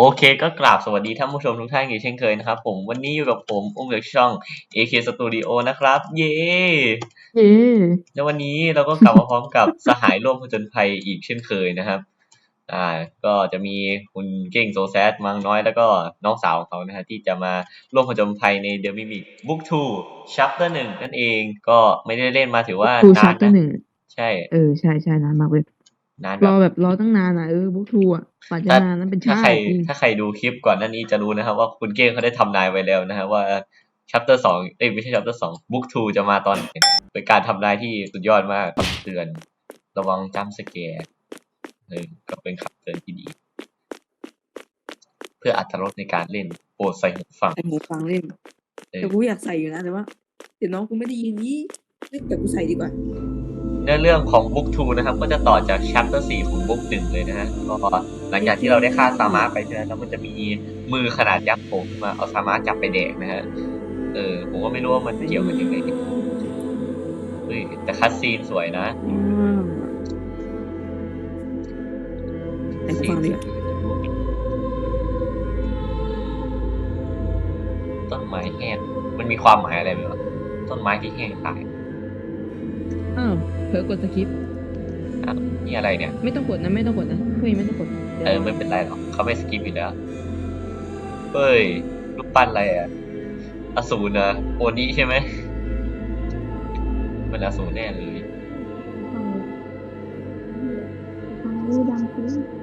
โอเคก็กราบสวัสดีท่านผู้ชมทุกท่านอีกเช่นเคยนะครับผมวันนี้อยู่กับผมอุ้มจากช่อง AK Studio นะครับ เย้เย้แล้ววันนี้เราก็กลับมาพร้อมกับสหายร่วมผจญภัยอีกเช่นเคยนะครับอ่าก็จะมีคุณเก่งโซแซดมังน้อยแล้วก็น้องสาวของเขานะฮะที่จะมาร่วมผจญภัยใน The Mimic Book 2 Chapter 1นั่นเองก็ไม่ได้เล่นมาถือว่าทูนาชันปเตอนะร์หนึ่งใช่เออใช่ใช่นานมากเลย นานรแบอบแบบรอตั้งนานอะเออบุ๊กทูอะกว่าจะถ้านานนั้นเป็นถ้าชาใครติจริงถ้าใครดูคลิปก่อนหน้านี้จะรู้นะครับ ว่าคุณเก้งเขาได้ทำนายไว้แล้วนะฮะว่า chapter สองเอ้ยไม่ใช่ chapter สอง book two จะมาตอนไหนเป็นการทำนายที่สุดยอดมากคำเตือน ระวังจัมสแกร์เออก็เป็นคำเตือนที่ดี เพื่ออัตรสในการเล่นโปรดใส่หูฟังใส่หูฟังเล่นเออ แต่กูอยากใส่อยู่นะแต่ว่าเดี๋ยวน้องกูไม่ได้ยินนี้เอ้ยแต่กูใส่ดีกว่าเนื้อเรื่องของ book two นะครับ ก็จะต่อจาก chapter สี่ของ book หนึ่งเลยนะฮะก็หลังจากที่เราได้ฆ่าซามาไปใช่ไหมแล้วมันจะมีมือขนาดยักษ์โผล่ขึ้นมาเอาซามาจับไปแดกนะฮะเออผมก็ไม่รู้ว่ามันเกี่ยวกันยังไงเฮ้ยแต่คัดซีนสวยนะอืมแต่กูฟังดีกว่าต้นไม้แห้งมันมีความหมายอะไรไหมวะต้นไม้ที่แห้งตายอ้าว เผลอกดสคริปต์อ้าวนี่อะไรเนี่ย ไม่ต้องกดนะไม่ต้องกดนะเฮ้ยไม่ต้องกดดี๋ยวเออไม่เป็นไรหรอกเขาไม่สกิปอยู่แล้วเฮ้ยรูปปั้นอะไรอะอสูรนะโอนี้ใช่ไหมมันอสูรแน่เลยฟังดูดังจริง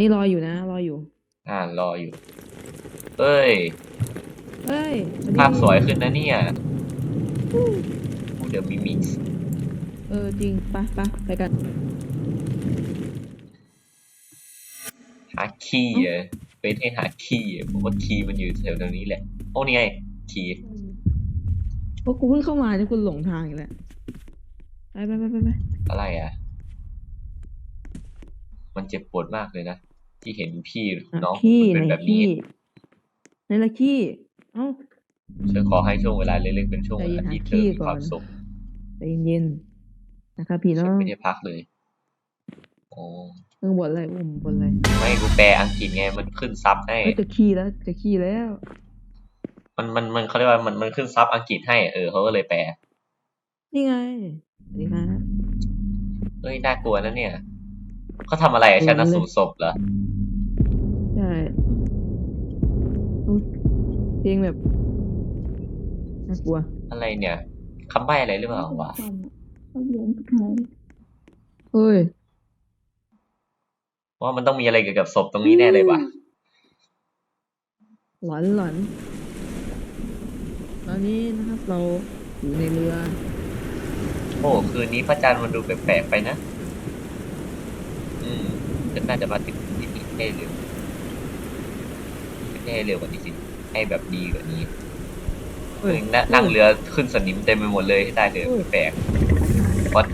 นนี้รออยู่นะ รออยู่ อ่ารออยู่เฮ้ยเฮ้ยอันนี้ภาพสวยขึ้นนะเนี่ย เดี๋ยวมีมิกซ์เออจริงไปไปไปกันหาคีย์อะไปให้หาคีย์อะผมว่าคีย์มันอยู่แถวตรงนี้แหละ โอ้นี่ไง คีย์เพราะกูเพิ่งเข้ามาเนี่ยกูหลงทางอีกแล้วไปไปไปไปไปอะไรอะ มันเจ็บปวดมากเลยนะ ที่เห็นพี่อะน้องขี้เป็นไหนแบบนี้ขี้ไหนละขี้เอ้าฉันขอให้ช่วงเวลาเล็กๆเป็นช่วงเวลาใจเย็นที่หาเธอขี้มีความก่อนสุขใจเย็นๆนะครับพี่น้ฉัอนงไม่ได้พักเลยโอ้มึงบ่นอะไรอุ้มบ่นอะไรไม่กูแปลอังกฤษไงมันขึ้นซับให้เอ้ยจะขี้แล้วจะขี้แล้ว มันมันมันเขาเรียกว่ามันมันขึ้นซับอังกฤษให้เออเขาก็เลยแปลนี่ไงสวัสดีครับเฮ้ยน่ากลัวนะเนี่ย เขาทำอะไรอะชันสูตรศพเหรอ ใช่อุ๊ยเพลงแบบน่ากลัวอะไรเนี่ยคำใบ้อะไรหรือเปล่าวะเขาเหรียญสุดท้ายเฮ้ยว่ามันต้องมีอะไรเกี่ยวกับศพตรงนี้แน่เลยว่ะหลอนหลอนตอนนี้นะครับเราอยู่ในเรือ โอ้คืนนี้พระจันทร์มันดูแปลกๆไปนะอื มฉันน่าจะมาถึงที่นี่ให้เร็วไม่ใช่ให้เร็วกว่านี้สิให้แบบดีกว่านี้เฮ้ยนงนั่งเรือขึ้นสนิมเต็มไปหมดเลยให้ได้เถอะแปลกวัด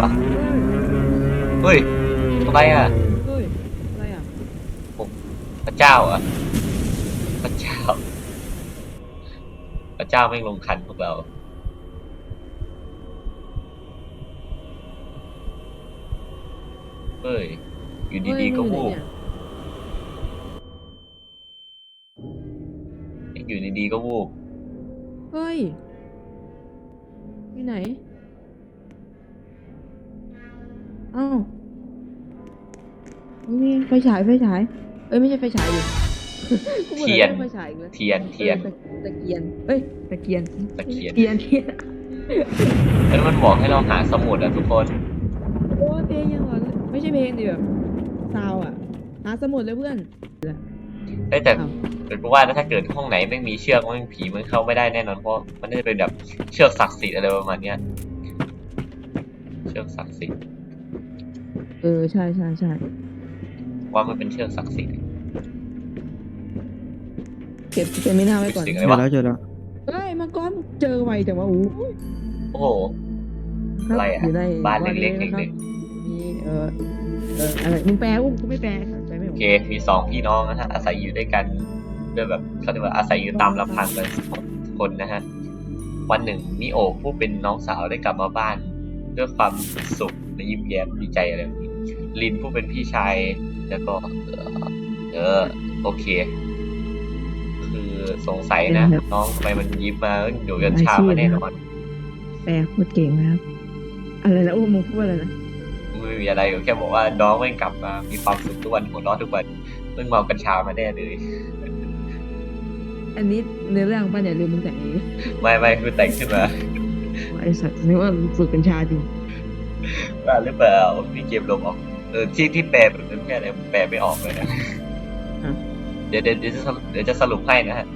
วะเฮ้ยอะไรอะเฮ้ยอะไรอะพระเจ้าอะพระเจ้าพระเจ้าไม่งลงคันพวกเราเฮ้ย อยู่ดีๆก็วูบอยู่ดีๆก็วูบเฮ้ยอยู่ไหนเอ้านี่ไฟฉายไฟฉาย เอ้ยไม่ใช่ไฟฉายดิกูบอกเทียนแล้วไฟฉายอีกแล้วเทียนเทียนออตะตะเกียน เอ้ยตะเกียนตะเกียนเทียนเทียนแล้วมันบอกให้เราหาสมุดอะทุกคนโอ้ยเพลงยังหรอไม่ใช่เพลงดิแบบ ซาวอะ หาสมุดเลยเพื่อนเอ้ยแต่อ้าวเป็นเพราะว่าถ้าเกิดห้องไหนไม่มีเชือกไม่มีผีมันเข้าไม่ได้แน่นอนเพราะมันน่าจะเป็นแบบเชือกศักดิ์สิทธิ์อะไรประมาณเนี้ยเชือกศักดิ์สิทธิ์เออใช่ใช่ใช่ว่ามันเป็นเชือกศักดิ์สิทธิ์ เก็บเก็บไม่น่าไว้ก่อน สิ่งเอะไรวะเจอแล้วเอ้ยมังกรเจอไวแต่ว่าอู้โอ้โหครับอะไรอะยู่ในบ้านเล็กๆะครับเล็กมีเออ เอออะไรมึงแปลอุ้มกูไม่แปลแปลไม่อเค มีสองพี่น้องนะฮะอาศัยอยู่ด้วยกันด้วยแบบเขาเรียกว่าอาศัยอยู่ตามลำพังกันสองคนนะฮะ วันหนึ่งมิโอะผู้เป็นน้องสาวได้กลับมาบ้าน ด้วยความสุขและยิ้มแย้มดีใจอะไรแบบนี้ลินผู้เป็นพี่ชายแล้วก็เออเออโอเค คือสงสัยนะ น้องทำไมมันยิ้มมาอยู่กันชามาแน่นอน แปลโคตรเก่งนะครับ อะไรนะอุ้มมึงพูดอะไรนะ ไม่มีอะไรแค่บอกว่าน้องไม่กลับมา มีความสุขทุกวันหัวเราะทุกวันเพิ่งเมากัญชามาแน่เลย อันนี้เนื้อเรื่องป่ะเนี่ยหรือมึงแต่งเองไม่ไม่คือแต่งขึ้นมาไอสัตว์นึกว่าฝึกกัญชาจริงว่าหรือเปล่ามีเกมลงออกเออที่ที่แปลแบบนั้นแค่ไหนผมแปลไม่ออกเลยนะอะเดี๋ยวเดี๋ยวเดี๋ยวจะสรุปเดี๋ยวจะสรุปให้นะฮะ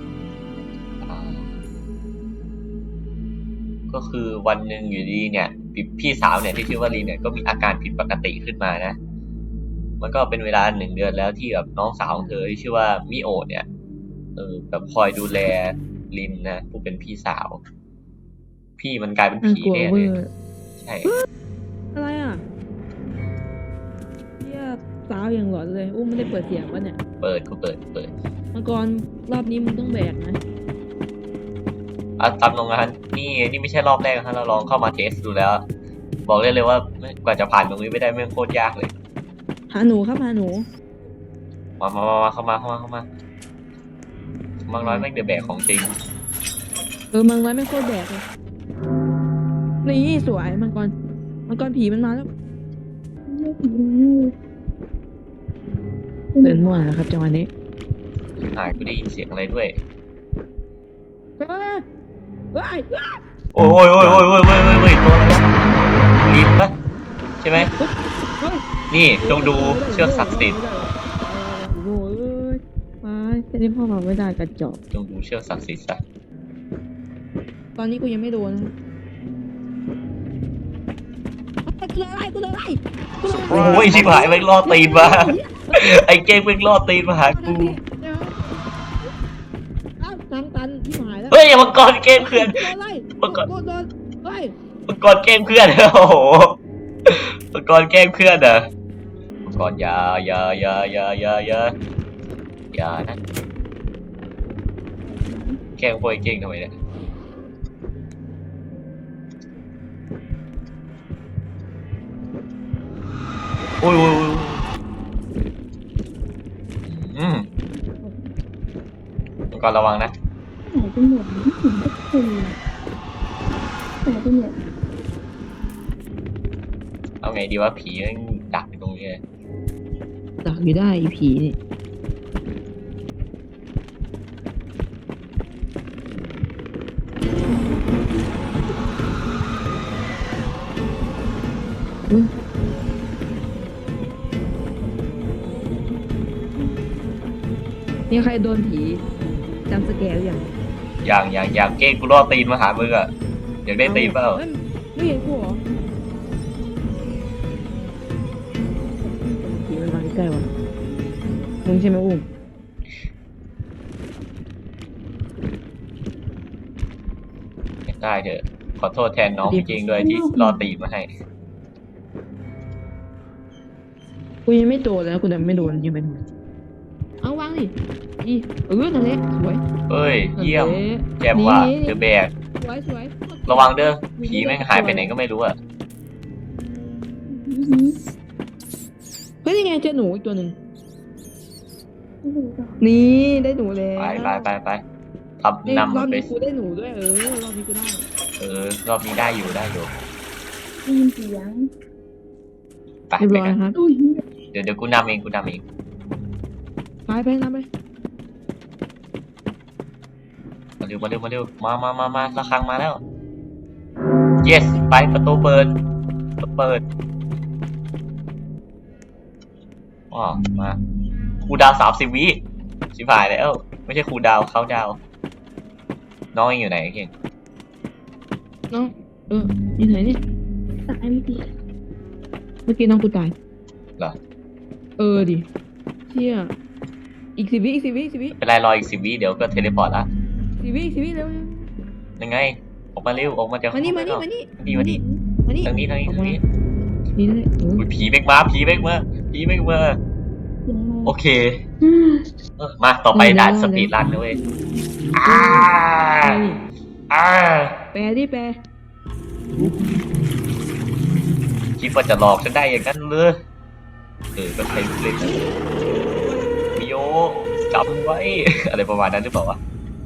อ่าก็คือวันหนึ่งอยู่ดีเนี่ย พี่พี่สาวเนี่ยที่ชื่อว่าลีเนี่ยก็มีอาการผิดปกติขึ้นมานะ มันก็เป็นเวลาหนึ่งเดือนแล้วที่แบบน้องสาวของเธอที่ชื่อว่ามิโอะเนี่ยเออแบบคอยดูแลลินนะผู้เป็นพี่สาว พี่มันกลายเป็นน่าผีกลัวแน่เวเลอยร์ใช่ อะไรอะเฮียสาวอย่างหลอนเลย อุ้มไม่ได้เปิดเสียงวะเนี่ย เปิดก็เปิดเปิดมังกรรอบนี้มึงต้องแบกนะอะ ตามโรงงานนี่นี่ไม่ใช่รอบแรกนะเราลองเข้ามาเทสดูแล้ว บอกได้เลยว่าไม่กว่าจะผ่านตรงนี้ไม่ได้แม่งโคตรยากเลย หาหนูครับหาหนู มามามามาเข้ามาเข้ามาเข้ามามังน้อยแม่งเดือแบกของจริง เออมังร้อยไม่โคตรแบกเลยนี่สวยมังกรมังกรผีมันมาแล้วไม่ผีเลยเดินมั่วนะครับจังหวะนี้หายกูได้ยินเสียงอะไรด้วยเฮ้ยเฮ้ย โอ้ยโอ้ยโอ้ยโอ้ยโอ้ยโอ้ยโอ้ยตัวอะไรวะลินปะใช่ไหมนี่จงดูเชือกศักดิ์สิทธิ์โอ้ยมาแค่นี้พ่อมาไม่ได้กระจอกจงดูเชือกศักดิ์สิทธิ์ซะตอนนี้กูยังไม่โดนนะกูเลยไล่กูเลยไล่กูเลยไล่โอ้ยชิบหายแม่งล่อตีนมาไอ้เก้งแม่งล่อตีนมาหากู เฮ้ยมังกรเก้งเพื่อนโดนไล่มังกร โดนโดนไล่มังกรแกล้งเพื่อน โอ้โหมังกรแกล้งเพื่อนเหรอะมังกรอยาอยาอยาอยาอยาอยาอยานะแกล้งพวกไอ้เก่งทำไมเนี่ยโอ้ยโอ้ยโอ้ยอืมมังกรระวังนะ หายไปหมดไม่เห็นสักคนเลยหายไปหมดเอาไงดีว่าผีแม่งดักอยู่ตรงนี้เลยดักอยู่ได้อีผีนี่อุ๊ยมีใครโดนผีจำสแกร์หรือยัง อย่างอย่างอย่างเก้งกูล่อตีนมาหามึงอะอยากได้ตีนเปล่าฮ้ยไม่เห็นกูเหรอผีมันมาใกล้ๆวะมึงใช่ไหมอุ้มได้เถอะ ขอโทษแทนน้องจริงๆด้วยที่รอตีนมาให้ กูยังไม่โดนแล้วกูแต่ไม่โดนยังเป็นเอา วางดิอีเออนั่นแหละสวยเอ้ย เยี่ยมนั่นแหละแจมว่ะนี่เดอะแบก สวยสวยระวังเด้อ ผีแม่งหายไปไหนก็ไม่รู้อะอื้อหือเฮ้ยยังไงเจอหนูอีกตัวหนึ่งไม่รู้หรอกนี่ได้หนูแล้วไปไปไปไปทนี่ำรนำอมับนไป นี้กูได้หนูด้วยเออรอบนี้กูได้เออ รอบนี้ได้อยู่ได้อยู่ได้ยินเสียงไปเรียบไปร้อยกันครับ อุ้ยเหี้ยเดี๋ยวเดี๋ยวกูนำเองกูนำเอง ไปไปนำไปมาเร็วมาเร็วมาเร็วมามามามาระฆังมาแล้ว yes ไปประตูเปิดประตูเปิดอ๋อมาครูดาวสามสิบวิชิบหายแล้ว ไม่ใช่ครูดาวเขาดาว น้องยังอยู่ไหนเก่งน้องเอออยู่ไหนเนี่ยตายไม่ดีเมื่อกี้น้องกูตายเหรอเออดิเชี่ย อีกสิบวิอีกสิบวิอีกสิบวิเป็นไรรออีกสิบวิเดี๋ยวก็เทเลพอร์ตละสิบวิอีกสิบวิเร็วยังไง ออกมาเร็วออกมาจากมานี่มานี่ข้งมานี่นี่มานี่มานี่ทางนี้ทางนี้ทางนี้นี่นั่นแหละเอออุ๊ยผีแม่งมาผีแม่งมาผีแม่งมาเสียงอะไรโอเคเออมาต่อไปด่านสปีดรันนะเว้ยอ่าไปดิอ่าแปลดิแปลคิดว่าจะหลอกฉันได้อย่างนั้นเลยเออก็ใช้เล่นมิโอ จำไว้ อะไรประมาณนั้นหรือเปล่าวะ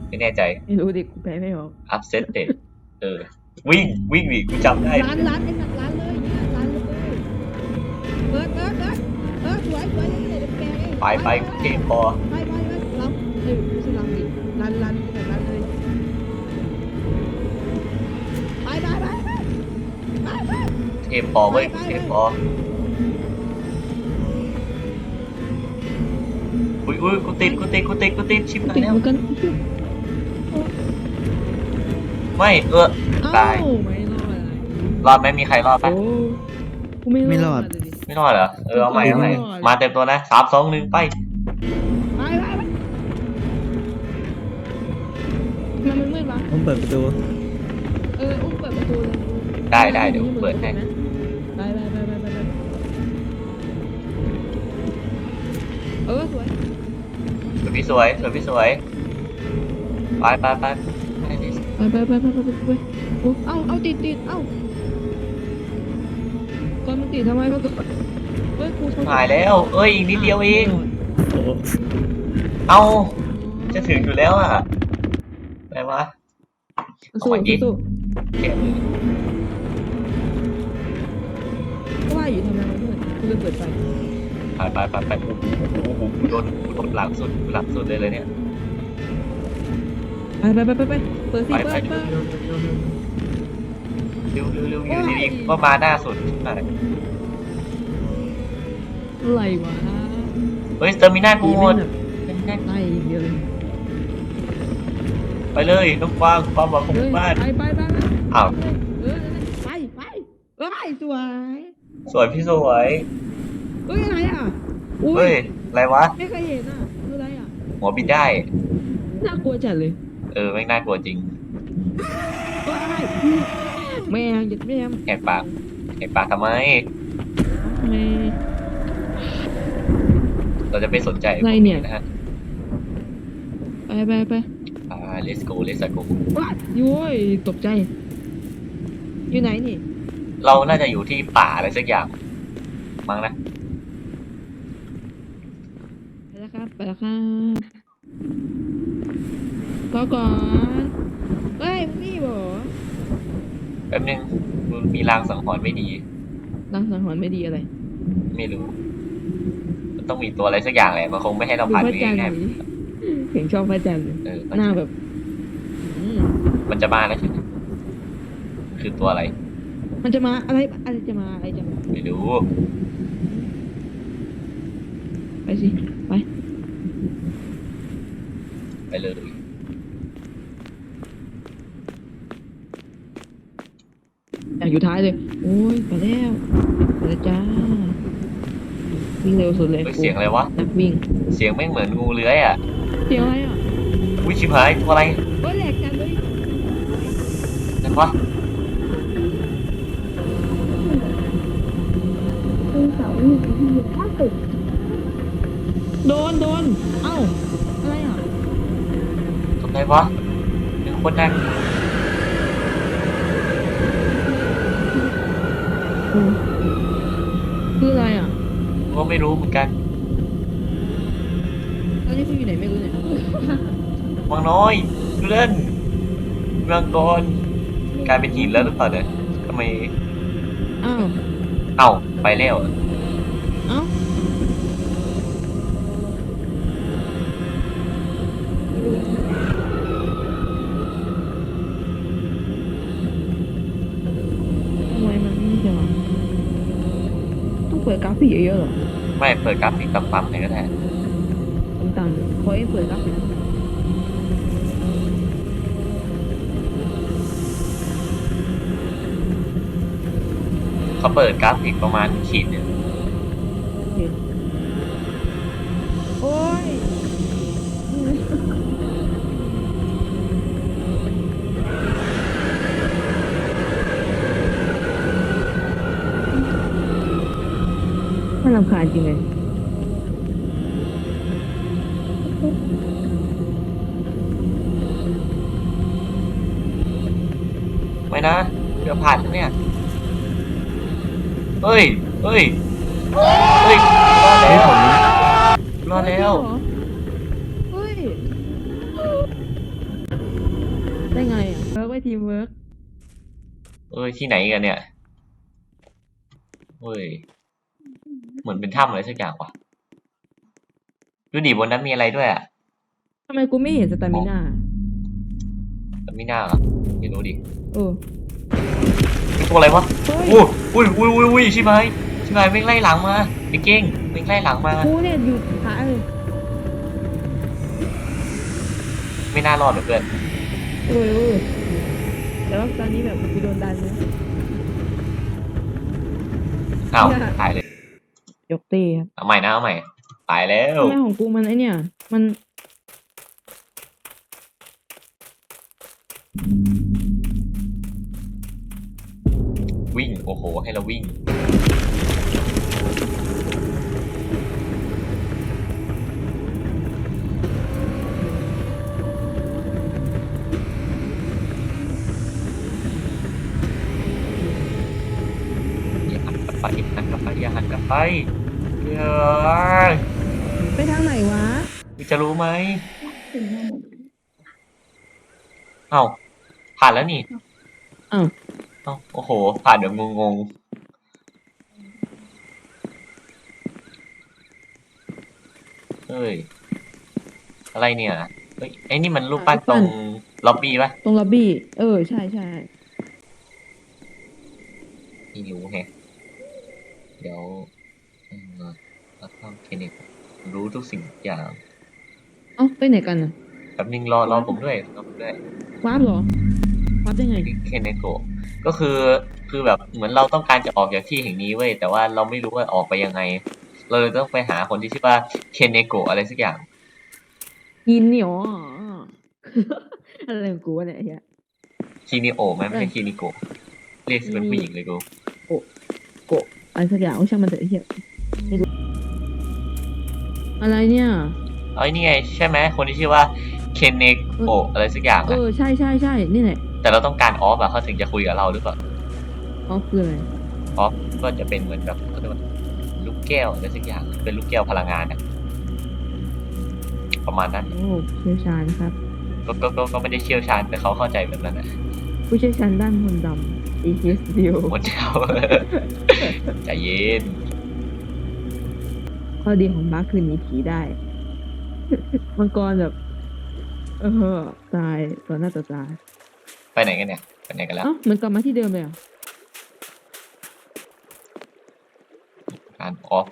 ไม่แน่ใจไม่รู้ดิกูแปลไม่ออกอัพเซตเด็เออ วิ่งวิ่งดิกูจำได้ ร้านร้านไอ้สัตว์ร้านเลยเนี่ยร้านเลยเปิดเปิดเปิดเออสวยสวยเลยเดี๋ยวแปลเองไปไปเทพพอ ไปไปไปเราเอ้ยไม่ใช่เราดิร้านร้านแบบร้านเลยไปไปไปไปไปไป เทพพอเว้ยเทพพอ อุ้ยอุ้ยกูติดกูติดกูติดกูติดชิบหายติดแล้วเหมือนกันไม่เออตายเอ้ไม่รอดอะไรรอดไหมมีใครรอดปะโอ้กูไม่ไม่รอดเลยดิ ไม่รอดเหรอเออเอาใหม่เอาใหม่ไม่รอด มาเต็มตัวนะสามสองหนึ่งไปไปไปไปมันมันมืดวะผมเปิดประตูเอออุ้มเปิดประตูเลยได้ได้เดี๋ยวเปิดให้ไปไปไปไปไปไปเออสวยส วยพี่สวยสวยพี่สวยไปไปไปไปดิไปไปไปไปไปไปไปโอ้เอาเอาติดติดเอ้าก่อนมันติดทำไมก็เฮ้ยกูหายแล้ว เอ้ยอีกนิดเดียวเองโอ้เอาจะถึงอยู่แล้วอะอะไรวะสู้เอาไว้ดิสู้แค่มือก็ว่าอยู่ทำไมมันมืดกูเลยเปิดไฟ ไปไปไปไปโอ้โหโอ้โหกูโดนกูโดนหลังสุดหลังสุดเลยเลยเนี่ย ไปไปไปไปไปเปิดสิไปเปิไปดเปิดเร็วเร็วเร็วอยู่ดีๆก็มาหน้าสุดไปอะไรวะเฮ้ยเตอร์มินากูหมดไล่อย่างเดียวเลยไปเลยน้องกวางความหวังของหเฮ้ยมู่บ้าน ไปไปไปไปอ้าว เออนั่นน่ะไปไปเอ้ยสวย สวยพี่สวย เอ้ยอะไรอะอุ้เฮ้ยยอะไรวะ ไม่เคยเห็นอะคืออะไรอะหัวบินได้ น่ากลัวจัดเลยเออไม่งน่ากลัวจริงเอ้ยอะไรแม่งหยุดแม่งแหกปาก แหกปากทำไม แม่งเราจะไม่สนใจอะไรเนี่ย นะฮะไปไปไปอ่า let's go let's go ว้ายโย้ยตกใจ อยู่ไหนนี่เราน่าจะอยู่ที่ป่าอะไรสักอย่างมั้งนะ ไปแล้วครับไปแล้วครับก็ก่อนเฮ้ยมึงนี่บ่แป๊บนึงมันมีรางสังหรณ์ไม่ดีนางสังหรณ์ไม่ดีอะไรไม่รู้ มันต้องมีตัวอะไรสักอย่างแหละมันคงไม่ให้เราดูผ่านพระไปจันทร์ง่ายหน่อยดิเสียงชอบพระจันทร์เลยๆเออหน้าแบบอืมมันจะมาแล้วใช่ไหมคือตัวอะไร มันจะมาอะไรอะไรจะมาอะไรจะมาไม่รู้ ไปสิ ไป ไปเลย อยากอยู่ท้ายเลย โอ้ยไปแล้วไปแล้วจ้า วิ่งเร็วสุดเลยเฮ้ยเสียงอะไรวะ นักวิ่งเสียงแม่งเหมือนงูเลื้อยอะเสียงอะไรอะวิชิบหายตัวอะไรเฮ้ยแหลกกันเลยนั่นวะเป็นเสาหนึ่งที่อยู่ข้างตึกโดนโดนเอ้าอะไรอะตั วอะไรวะหนึ่งคนนั่งโอ้คืออะไรอะก็ไม่รู้เหมือนกันตอนนี้คุณอยู่ไหนไม่รู้เนี่ยวังน้อยเล่นเมืองกรกลายเป็นหินแล้วหรือเปล่าเนี่ยทำไมอ้าวเอ้าไปแล้วอะเอ้า ไม่เปิดกราฟิกต่ำๆหน่อยก็ได้ต่ำๆขอให้เปิดกราฟิกเขาเปิดกราฟิกประมาณขีดเนี่ยารำคาญจริงเลยไม่นะเดี๋ยวผ่านแล้วเนี่ย เฮ้ย เฮ้ย เฮ้ย รอดแล้วรอดแล้ว เฮ้ย ได้ไงอะเวิร์กไว้ทีมเวิร์กเอ้ย ที่ไหนกันเนี่ย เฮ้ย เห มือนเป็นถ้ำอะไรสักอย่างว่ะดูดิบนนั้นมีอะไรด้วยอะทำไมกูไม่เห็นสตามิน่าแต่ไม่น่าเหรอไม่รู้ดิเออเป็นตัวอะไรวะเฮ้ยอุ้ยอุ้ยอุ้ยอุ้ยอุ้ยชิบหายชิบหายไม่งไล่หลังมาไอ้เก้งไม่งไล่หลังมา กูเนี่ยอยู่ท้ายเลยไม่น่ารอดเหลือเกินเออเออแต่ว่าตอนนี้แบบกูโดนดันเลยอ้าวเนี่ยตายเลย ยกตีครับเอาใหม่นะเอาใหม่ตายแล้ว ทำไมของกูมันไอเนี่ย มันวิ่ง โอ้โห ให้เราวิ่ง อย่าหันกลับไปอย่าหันก ลับไปอย่าหันกลับไปเฮ้ยไปทางไหนวะมึงจะรู้ไหมถึงมาหมดเอ้าผ่านแล้วนี่อ้าวเอ้าโอ้โห ผ่านแบบงงๆเฮ้ย อะไรเนี่ยเฮ้ยไอ้นี่มันรูปปั้นตรงล็อบบี้ปะตรงล็อบบี้ เออ ใช่ใช่ ไม่รู้แฮะ เดี๋ยวเออเราต้องเคเนตรู้ทุกสิ่งทุกอย่างเอ้าไปไหนกันอะแป๊บนึงรอรอผมด้วยรอผมด้วยวาร์ปเหรอวาร์ปได้ไงเคนเนโกะก็คือคือแบบเหมือนเราต้องการจะออกจากที่แห่งนี้เว้ยแต่ว่าเราไม่รู้ว่าออกไปยังไง เราเลยต้องไปหาคนที่ชื่อว่าเคนเนโกะอะไรสักอย่างกินเหนียวอะอะไรของกูวะเนี่ยไอ้เฮียคีนิโอะไหมไม่ใช่เออคีนิโกะเรียกเป็นผู้หญิงเลยกูอะไรสักอย่างโอ้ช่างมันเถอะไอ้เฮียไม่รู้อะไรเนี่ย เอ้ยนี่ไงใช่ไหมคนที่ชื่อว่าเคนเนโกะอะไรสักอย่างเออะอใช่ใช่ใช่นี่แหละแต่เราต้องการออฟอะเขาถึงจะคุยกับเราหรือเปล่าอ๋อคืออะไรออฟก็จะเป็นเหมือนแบบเขาเรียกว่าลูกแก้วอะไรสักอย่างเป็นลูกแก้วพลังงานอะประมาณนั้นโอ้เชี่ยวชาญครับก็ก็ก็ก็ไม่ได้เชี่ยวชาญแต่เขาเข้าใจแบบนั้นนะผู้เชี่ยวชาญด้านมนต์ดำ e h d o หมดเจ้าใจเย็น ข้อดีของมาร์คคือหนีผีได้ มังกรแบบ เออ ตายต่อหน้าต่อตาไปไหนกันเนี่ยไปไหนกันแล้ว เอ้าเหมือนกลับมาที่เดิมเลยเหรอะการออฟ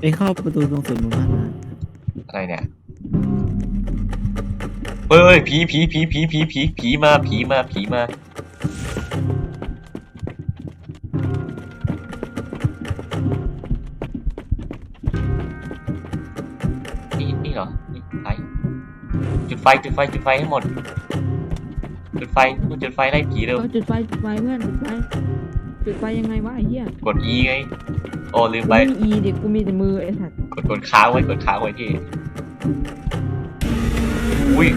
ไปเข้าประตูตรงสุดหมู่บ้านมาอะไรเนี่ย เฮ้ยผีผีผีผีผีผีผีมาผีมาผีมา นี่นี่เหรอ นี่ไฟ จุดไฟจุดไฟจุดไฟให้หมด จุดไฟจุดไฟไล่ผีเร็ว เออจุดไฟจุดไฟเพื่อนจุดไฟจุดไฟยังไงวะไอ้เหี้ย กด E ไงโอ้ลืมกูไปไม่มีอีเด็กกูมีแต่มือไอ้สัตว์กดกดค้างไว้กดค้างไว้ที่อุ้ย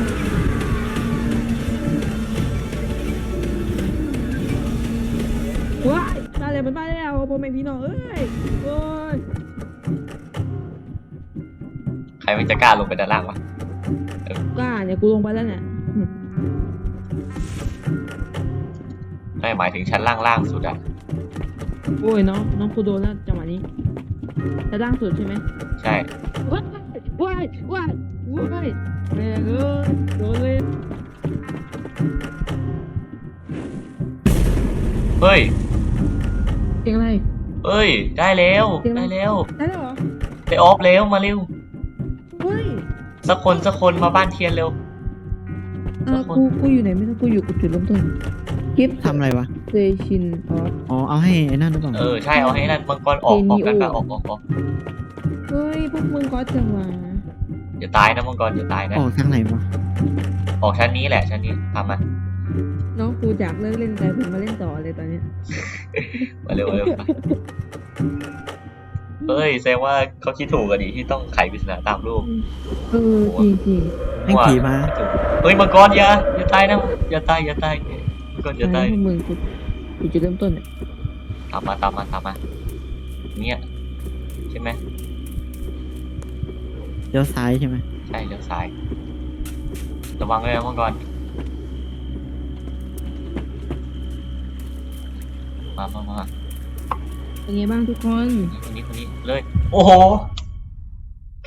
ว้ายมาเลยมันมาแล้วโบแมงพี่น้องเอ้ยโอ้ยใครมันจะกล้าลงไปด้านล่างวะกล้าเนี่ยกูลงไปแล้วเนี่ยไม่หมายถึงชั้นล่างล่างสุดอะ โอ้ยน้องน้องกูโดนแล้วจังหวะนี้จะล่างสุดใช่ไหมใช่ว้ายว้ายว้ายว้ายแม่งเอ้ยโดนเลยเฮ้ยเก่งอะไรเอ้ย ได้แล้วจริงไหมได้แล้วได้แล้วเหรอได้ออฟแล้วมาเร็วเฮ้ยสักคนสักคนมาบ้านเทียนเร็ว เออกูกูอยู่ไหนไม่รู้กูอยู่กับจุดเริ่มต้นคลิปทำอะไรวะ เซชินออฟอ๋อ เอาให้ไอ้นั่นหรือเปล่าเออใช่เอาให้นั่นมังกรออกออกกันปะออกออกออกเฮ้ย พวกมึงก็จังหวะอย่าตายนะมังกรอย่าตายนะออกทางไหนวะออกชั้นนี้แหละชั้นนี้ทำมาน้องกูกูจากเลิกเล่นกลายเป็นมาเล่นต่อเลยตอนเนี้ยมาเร็วเร็วไปเฮ้ยแสดงว่าเขาคิดถูกกันดิที่ต้องไขปริศนาตามรูปเออจริงจริงแม่งผีมาเฮ้ยมังกรอย่าอย่าตายนะอย่าตายอย่าตายมังกรๆอย่าตายพวกมึงกู กูจุดเริ่มต้นเนี่ยตามมาตามมาตามมาเนี่ยใช่ไหมเลี้ยวซ้ายใช่ไหมใช่เลี้ยวซ้าย ระวังเลยนะมังกรมามามาเป็นไงบ้างทุกคนคนนี้คนนี้เลย โอ้โห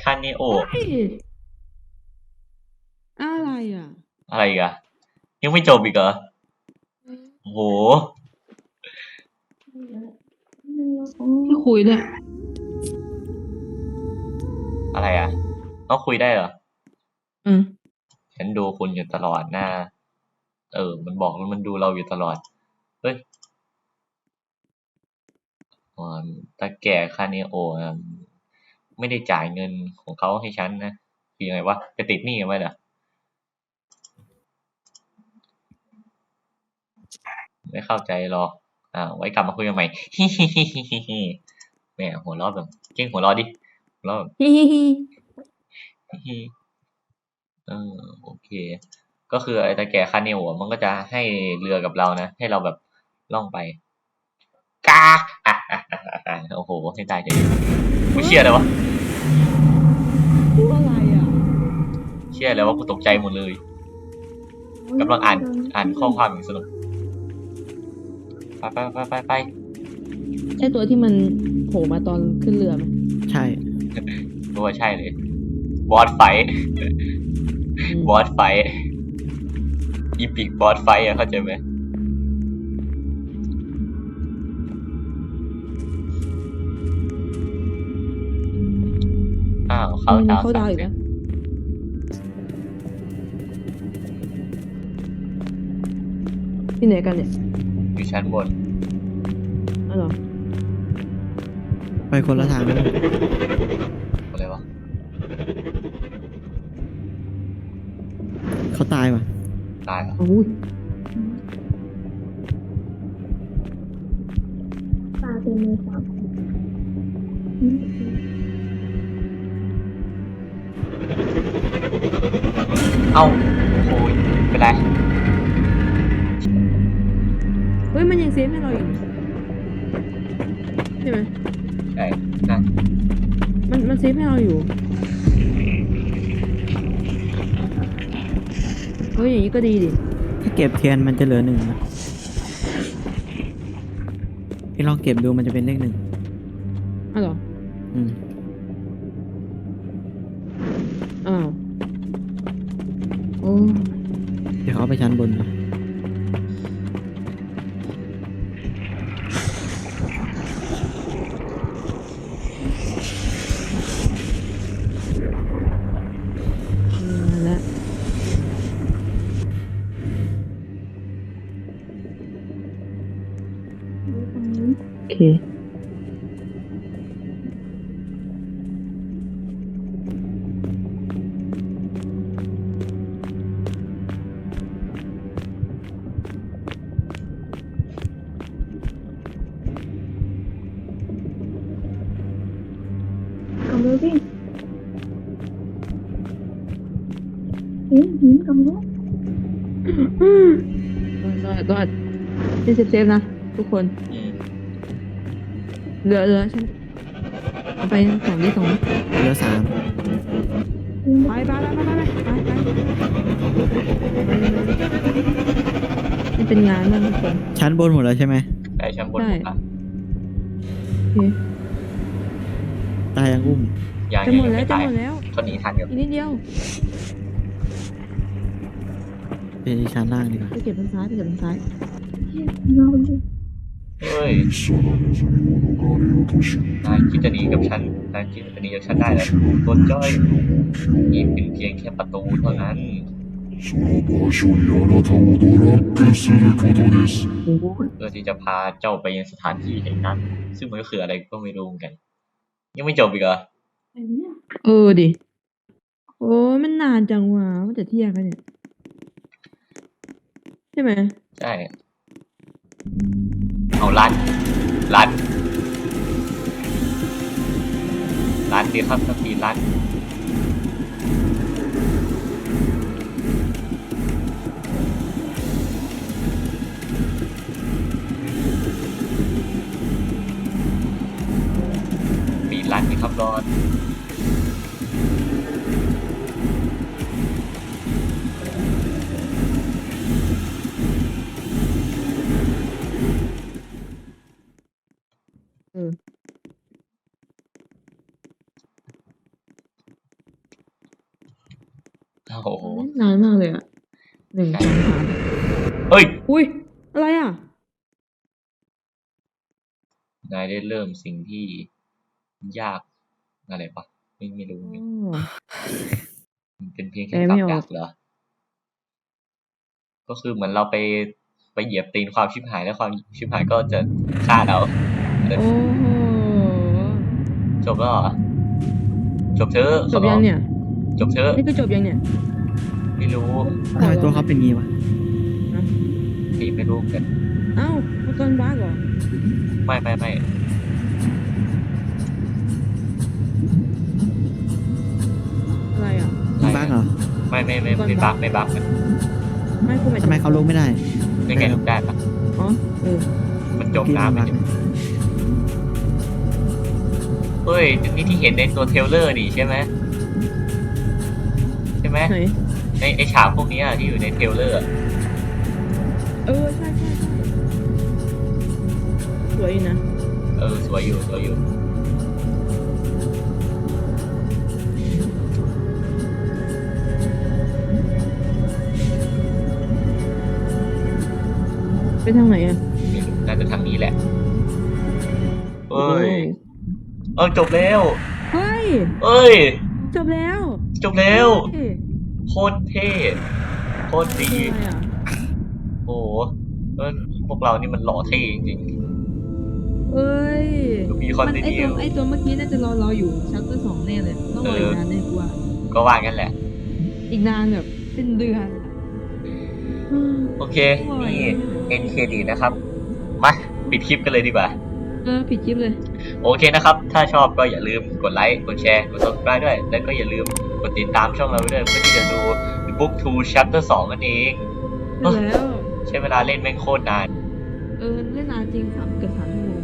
คาเนโอเฮ้ยอะไรอะ อะไรอีกอะยังไม่จบอีกเหรอโอ้โห ที่คุยด้วยอะไรอะต้องคุยได้เหรอ อืม ฉันดูคุณอยู่ตลอดหน้า เออ มันบอกแล้วมันดูเราอยู่ตลอด เฮ้ยอ่าตาแก่คาเนโออะไม่ได้จ่ายเงินของเขาให้ฉันนะ คือยังไงวะ ไปติดหนี้กันไหมเหรอไม่เข้าใจหรอก อ่าไว้กลับมาคุยกันใหม่ฮิฮิฮิฮิฮิฮิแหมหัวเราะแบบเก่งหัวเราะดิหัวเราะแบบฮิฮิฮิฮิเออโอเค ก็คือไอ้ตาแก่คาเนลอะมันก็จะให้เรือกับเรานะ ให้เราแบบล่องไปกาอะอะอะอะอะโอ้โหให้ตายเลยกูเชื่อเลยวะพูดอะไรอะเชื่อเลยว่ากูตกใจหมดเลยกำลังอ่านอ่านข้อความอย่างสนุก ไปไปไปไปไปใช่ตัวที่มันโผล่มาตอนขึ้นเรือไหมใช่ ตัวาใช่เลยบอสไฟอืมบอสไฟอีพิกบอสไฟอะเข้าใจไหมอ้าวเขาดาวเขาดาวสมอีกแล้วที่ไหนกันเนี่ยอยู่ ชั้นบนอ๋อเหรอไปคนละทางเลยอะไรวะ เขาตายว่ะตายเหรอโอ้ยตาเป็นมือสามเอ้าโอ้ยเป็นไร เฮ้ยมันยังเซฟให้เราอยู่ใช่ไหมใช่นะมันมันเซฟให้เราอยู่เฮ้ยอย่างนี้ก็ดีดิถ้าเก็บเทียนมันจะเหลือหนึ่งนะพี่ลองเก็บดูมันจะเป็นเลขหนึ่ง Okay. Come again. Đến, con nữa. rồi, rồi, rồi. Đi xem xem nào, ทุกคน เหลือเหลือฉันไปสองที่สองเหลือสามไปไปไปไปไปไปมันเป็นงานมากทุกคนชั้นบนหมดแล้วใช่ไหมใช่ชั้นบนหมดละโอเคตายยังอุ้มยางจะหมดแล้วจะหมดแล้วเขหนีทันอยู่อีกนิดเดียวเป็นชั้นล่างดีกว่าไปเก็บทางซ้ายไปเก็บทางซ้าย นอน เฮ้ยนายคิดจะหนีกับฉันนายคิดจะหนีกับฉันได้แล้วตัวจ้อยนี่เป็นเพียงแค่ประตูเท่านั้น その場所にあなたをドラッグすることです。 โอ้โห เพื่อที่จะพาเจ้าไปยังสถานที่แห่งนั้น ซึ่งมันก็คืออะไรก็ไม่รู้เหมือนกัน ยังไม่จบอีกเหรอ เออดิ โอ้ยมันนานจังวะมันจะเที่ยงกันเนี่ย ใช่ไหม ใช่ เอาลันลันลันดีครับสปีดลันสปีดลันดีครับรอน เออ โอ้โห นานมากเลยอะห นึ่งสองสามเฮ้ย อุ้ย อะไรอะ นายได้เริ่มสิ่งที่ยากอะไรปะไม่ไม่รู้อ๋เนี่ยอมันเป็นเพียงแปแค่ลไม่กับออก ดักเหรอ ก็คือเหมือนเราไปไปเหยียบตีนความชิบหายแล้วความชิบหายก็จะฆ่าเรา โอ้โหจบแล้วเหรอจบเถอะจบยังเนี่ย จบเถอะ นี่ก็จบยังเนี่ย ไม่รู้ทำไมตัวเขาเป็นงี้วะพี่ไม่รู้กันเอ้ามังกรบ้าเหรอไม่ไม่ไม่อะไรอะมันบ้าเหรอไม่ไม่ไม่ไม่บักไม่บักไม่คุณหมายถึทำงไมเขาลงไม่ได้ไม่ไงลุกได้ปะอ๋อเออมันจมน้ำไปเนี่ยเฮ้ยนี่ที่เห็นในตัวเทรลเลอร์นี่ใช่ไหมใช่ไหม ไหนในไอฉากพวกเนี้ยที่อยู่ในเทรลเลอร์อะเออใช่ใช่ใช่สวยอยู่นะ เออสวยอยู่สวยอยู่ ไปทางไหนอะไม่รู้น่าจะทางนี้แหละเอ้ยเออจบแล้ว เฮ้ย เอ้ย จบแล้ว จบแล้ว เฮ้ย โคตรเท่โคตรดีอะไรอะโอ้โหเออพวกเรานี่มันหล่อเท่จริงเอ้ยๆมีคอนมันติไอเนีตัวยไอตัวเมื่อกี้น่าจะรอรออยู่ชัปเตอร์สองแน่เลยต้องรออีกนานแน่กูว่า ก็ว่างั้นแหละ อีกนานแบบเป็นเดือนโอเค นี่เอ็นเคดีนะครับ มา ปิดคลิปกันเลยดีกว่า เออผิดคลิปเลย โอเคนะครับ ถ้าชอบก็อย่าลืมกดไลค์ กดแชร์ กด subscribe ด้วย แล้วก็อย่าลืม กดติดตามช่องเราด้วยเพื่อที่จะดู Book 2 Chapter 2นั่นเอง แล้ว ใช้เวลาเล่นแม่งโคตรนาน เออเล่นนานจริงสามเกือบสาม